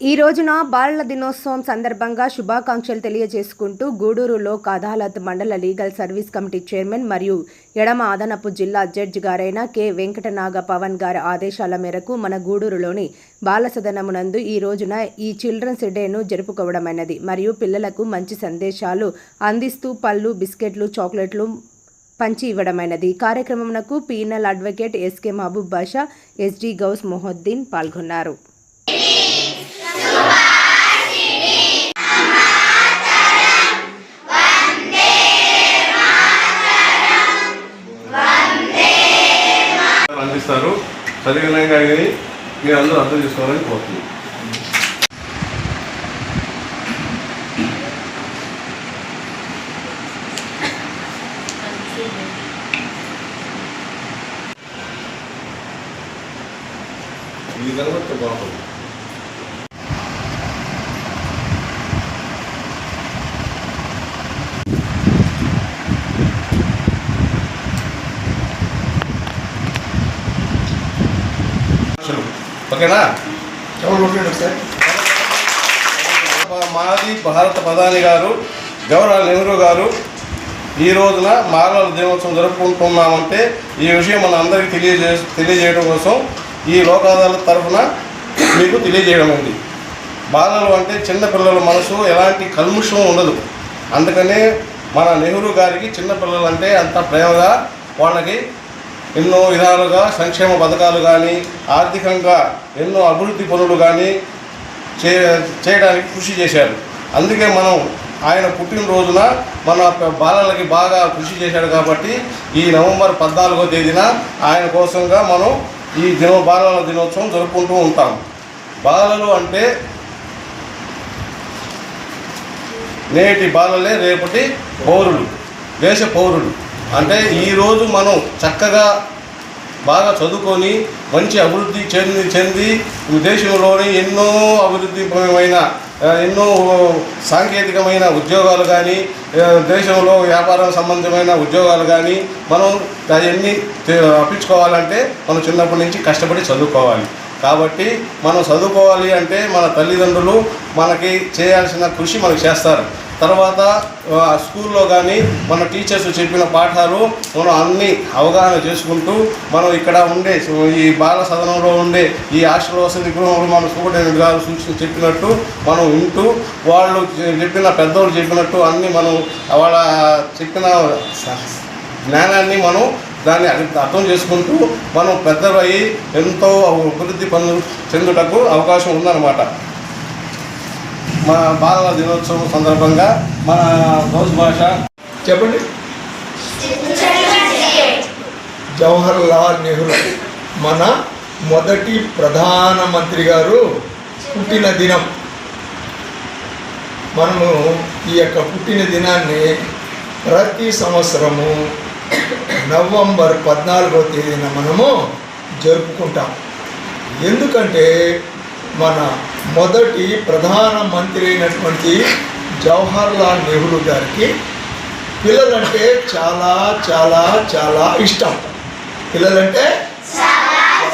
ఈ రోజున బాలల దినోత్సవం సందర్భంగా శుభాకాంక్షలు తెలియజేసుకుంటూ గూడూరు లోక్ అదాలత్ మండల లీగల్ సర్వీస్ కమిటీ చైర్మన్ మరియు ఎడమ అదనపు జిల్లా జడ్జ్ గారైన కె. వెంకటనాగ పవన్ గారి ఆదేశాల మేరకు మన గూడూరులోని బాల సదనమునందు ఈ రోజున ఈ చిల్డ్రన్స్ డేను జరుపుకోవడమైనది. మరియు పిల్లలకు మంచి సందేశాలు అందిస్తూ పళ్ళు బిస్కెట్లు చాక్లెట్లు పంచి ఇవ్వడమైనది. కార్యక్రమమునకు panel advocate SK Mahaboob Basha SD Ghouse Mohiddin పాల్గొన్నారు. అందిస్తారు. చదివినాక ఇది మీరు అందరూ అర్థం చేసుకోవాలని కోరుతుంది ఇది కనబడితే బాగుంటుంది. ఓకేనా? ఎవరు సార్? భారత ప్రధాని గారు జవహర్లాల్ నెహ్రూ గారు. ఈ రోజున మానవ దినోత్సవం జరుపుకుంటున్నామంటే ఈ విషయం మన అందరికీ తెలియజే తెలియజేయడం కోసం ఈ లోకాదాల తరఫున మీకు తెలియజేయడం ఉంది బాలలు అంటే చిన్నపిల్లల మనసు ఎలాంటి కల్ముషం ఉండదు. అందుకనే మన నెహ్రూ గారికి చిన్నపిల్లలంటే అంటే అంత ప్రేమగా వాళ్ళకి ఎన్నో విధాలుగా సంక్షేమ పథకాలు కానీ ఆర్థికంగా ఎన్నో అభివృద్ధి పనులు కానీ చే చేయడానికి కృషి చేశారు. అందుకే మనం ఆయన పుట్టినరోజున మన బాలలకి బాగా కృషి చేశాడు కాబట్టి ఈ నవంబర్ పద్నాలుగో తేదీన ఆయన కోసంగా మనం ఈ దిన బాలల దినోత్సవం జరుపుకుంటూ ఉంటాం. బాలలు అంటే నేటి బాలలే రేపటి పౌరులు దేశ పౌరులు. అంటే ఈరోజు మనం చక్కగా బాగా చదువుకొని మంచి అభివృద్ధి చెంది చెంది దేశంలోని ఎన్నో అభివృద్ధిపరమైన ఎన్నో సాంకేతికమైన ఉద్యోగాలు కానీ దేశంలో వ్యాపారం సంబంధమైన ఉద్యోగాలు కానీ మనం అవన్నీ అప్పించుకోవాలంటే మనం చిన్నప్పటి నుంచి కష్టపడి చదువుకోవాలి. కాబట్టి మనం చదువుకోవాలి అంటే మన తల్లిదండ్రులు మనకి చేయాల్సిన కృషి మనకు చేస్తారు. తర్వాత స్కూల్లో కానీ మన టీచర్స్ చెప్పిన పాఠాలు మనం అన్నీ అవగాహన చేసుకుంటూ మనం ఇక్కడ ఉండే ఈ బాల సదనంలో ఉండే ఈ హాస్టల్ వసతి గృహంలో మన సూపరింటెండెంట్ గారు సూచన చెప్పినట్టు మనం వింటూ వాళ్ళు చెప్పిన పెద్దవాళ్ళు చెప్పినట్టు అన్నీ మనం వాళ్ళ చెప్పిన జ్ఞానాన్ని మనం దాన్ని అర్థం చేసుకుంటూ మనం పెద్దలయ్యి ఎంతో అభివృద్ధి పనులు చెందుటకు అవకాశం ఉందన్నమాట. మన బాలల దినోత్సవం సందర్భంగా మన రోజు భాష చెప్పండి. జవహర్ లాల్ నెహ్రూ మన మొదటి ప్రధానమంత్రి గారు పుట్టిన దినం. మనము ఈ యొక్క పుట్టిన దినాన్ని ప్రతి సంవత్సరము నవంబర్ పద్నాలుగో తేదీన మనము జరుపుకుంటాం. ఎందుకంటే మన మొదటి ప్రధానమంత్రి అయినటువంటి జవహర్ లాల్ నెహ్రూ గారికి పిల్లలంటే చాలా చాలా చాలా ఇష్టం. పిల్లలంటే చాలా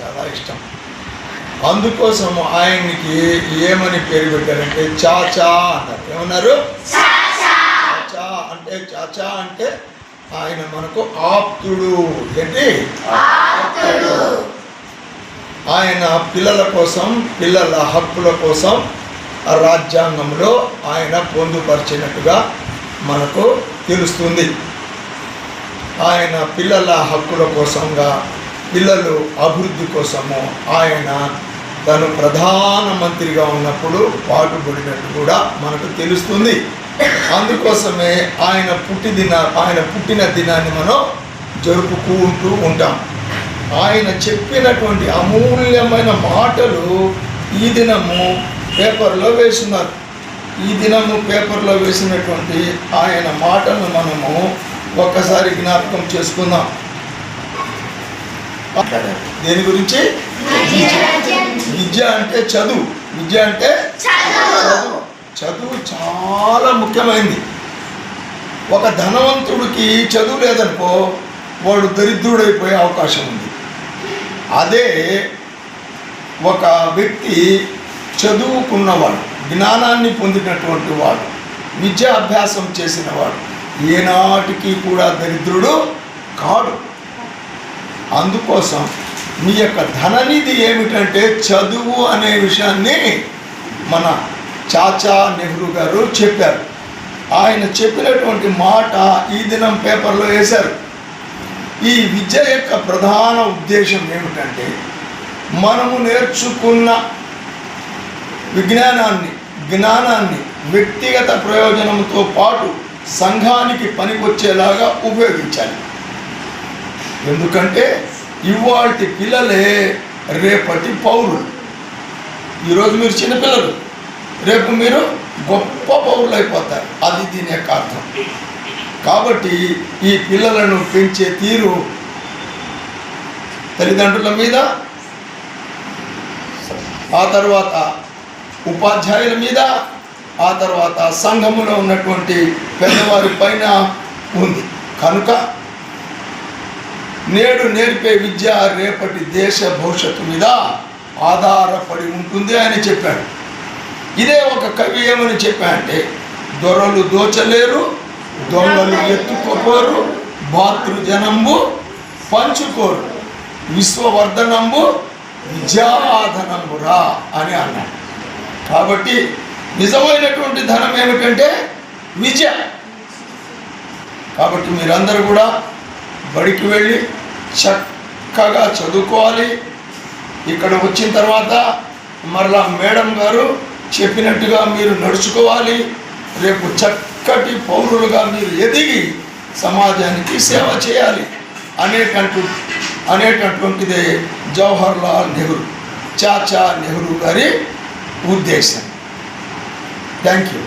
చాలా ఇష్టం. అందుకోసం ఆయనకి ఏమని పేరు పెట్టారంటే చాచా అన్నారు. ఏమన్నారు? చాచా అంటే చాచా అంటే ఆయన మనకు ఆప్తుడు. ఏంటి? ఆయన పిల్లల కోసం పిల్లల హక్కుల కోసం రాజ్యాంగంలో ఆయన పొందుపరిచినట్టుగా మనకు తెలుస్తుంది. ఆయన పిల్లల హక్కుల కోసంగా పిల్లలు అభివృద్ధి కోసము ఆయన తను ప్రధానమంత్రిగా ఉన్నప్పుడు పాటుపడినట్టు కూడా మనకు తెలుస్తుంది. అందుకోసమే ఆయన పుట్టిదిన ఆయన పుట్టిన దినాన్ని మనం జరుపుకుంటూ ఉంటాం. ఆయన చెప్పినటువంటి అమూల్యమైన మాటలు ఈ దినము పేపర్లో వేస్తున్నారు ఈ దినము పేపర్లో వేసినటువంటి ఆయన మాటలను మనము ఒక్కసారి జ్ఞాపకం చేసుకుందాం. దేని గురించి? విద్య అంటే చదువు. విద్య అంటే చదువు. చదువు చాలా ముఖ్యమైనది ఒక ధనవంతుడికి చదువు లేదనుకో వాడు దరిద్రుడైపోయే అవకాశం ఉంది. అదే ఒక వ్యక్తి చదువుకున్నవాడు జ్ఞానాన్ని పొందినటువంటి వాడు విద్యాభ్యాసం చేసిన వాడు ఏనాటికి కూడా దరిద్రుడు కాడు. అందుకోసం మీ యొక్క ధననిధి ఏమిటంటే చదువు అనే విషయాన్ని మన చాచా నెహ్రూ గారు చెప్పారు. ఆయన చెప్పినటువంటి మాట ఈ దినం పేపర్లో వేశారు. ఈ విద్య యొక్క ప్రధాన ఉద్దేశం ఏమిటంటే మనము నేర్చుకున్న విజ్ఞానాన్ని జ్ఞానాన్ని వ్యక్తిగత ప్రయోజనంతో పాటు సంఘానికి పనికొచ్చేలాగా ఉపయోగించాలి. ఎందుకంటే ఇవాటి పిల్లలే రేపటి పౌరులు. ఈరోజు మీరు చిన్నపిల్లలు రేపు మీరు గొప్ప పౌరులు అయిపోతారు అది దీని యొక్క అర్థం. కాబట్టి ఈ పిల్లలను పెంచే తీరు తల్లిదండ్రుల మీద ఆ తర్వాత ఉపాధ్యాయుల మీద ఆ తర్వాత సంఘములో ఉన్నటువంటి పెద్దవారి పైన ఉంది. కనుక నేడు నేర్పే విద్య రేపటి దేశ భవిష్యత్తు మీద ఆధారపడి ఉంటుంది అని చెప్పాడు. ఇదే ఒక కవి ఏమని చెప్పా అంటే దొరలు దోచలేరు దొంగలు ఎత్తుకోపోరు భాతృజనంబు పంచుకోరు. విశ్వవర్ధనంబు విజయాధనంబురా అని అన్నాడు. కాబట్టి నిజమైనటువంటి ధనం ఏమిటంటే విద్య కాబట్టి మీరందరూ కూడా బడికి వెళ్ళి చక్కగా చదువుకోవాలి. ఇక్కడ వచ్చిన తర్వాత మరలా మేడం గారు చెప్పినట్టుగా మీరు నడుచుకోవాలి. రేపు చక్క చక్కటి పౌరులుగా మీరు ఎదిగి సమాజానికి సేవ చేయాలి. అనేటట్టు అనేటటువంటిదే జవహర్ లాల్ నెహ్రూ చాచా నెహ్రూ గారి ఉద్దేశం. Thank you